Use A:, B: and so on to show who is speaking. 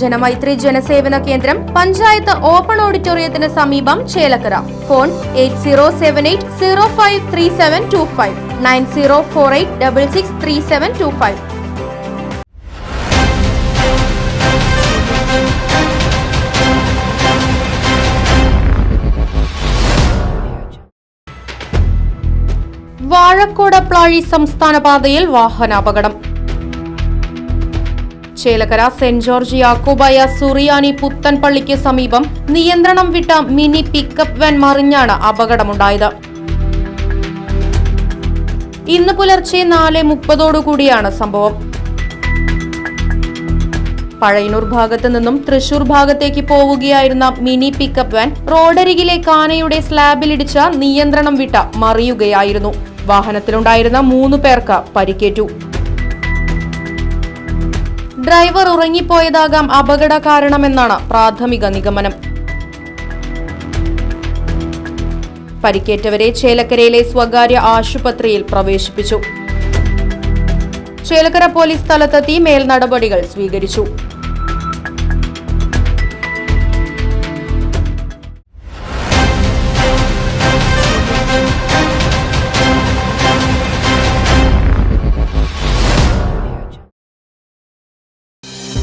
A: ജനമൈത്രി ജനസേവന കേന്ദ്രം പഞ്ചായത്ത് ഓപ്പൺ ഓഡിറ്റോറിയത്തിന് സമീപം Chelakkara. Phone eight zero seven eight zero five three seven two five. Nine zero four eight double six three seven two five. Vazhakode സംസ്ഥാന പാതയിൽ വാഹനാപകടം. Chelakkara saint George Yakobaya സുറിയാനി പുത്തൻപള്ളിക്ക് സമീപം നിയന്ത്രണം വിട്ട മിനി പിക്കപ്പ് വാൻ മറിഞ്ഞാണ് അപകടമുണ്ടായത്. ഇന്ന് പുലർച്ചെ നാല് മുപ്പതോടുകൂടിയാണ് സംഭവം. പഴയനൂർ ഭാഗത്ത് നിന്നും തൃശൂർ ഭാഗത്തേക്ക് പോവുകയായിരുന്ന മിനി പിക്കപ്പ് വാൻ റോഡരികിലെ കാനയുടെ സ്ലാബിലിടിച്ച നിയന്ത്രണം വിട്ട മറിയുകയായിരുന്നു. വാഹനത്തിലുണ്ടായിരുന്ന മൂന്ന് പേർക്ക് പരിക്കേറ്റു. ഡ്രൈവർ ഉറങ്ങിപ്പോയതാകാം അപകട കാരണമെന്നാണ് പ്രാഥമിക നിഗമനം. പരിക്കേറ്റവരെ ചേലക്കരയിലെ സ്വകാര്യ ആശുപത്രിയിൽ പ്രവേശിപ്പിച്ചു. ചേലക്കര പോലീസ് സ്ഥലത്തെത്തി മേൽനടപടികൾ സ്വീകരിച്ചു.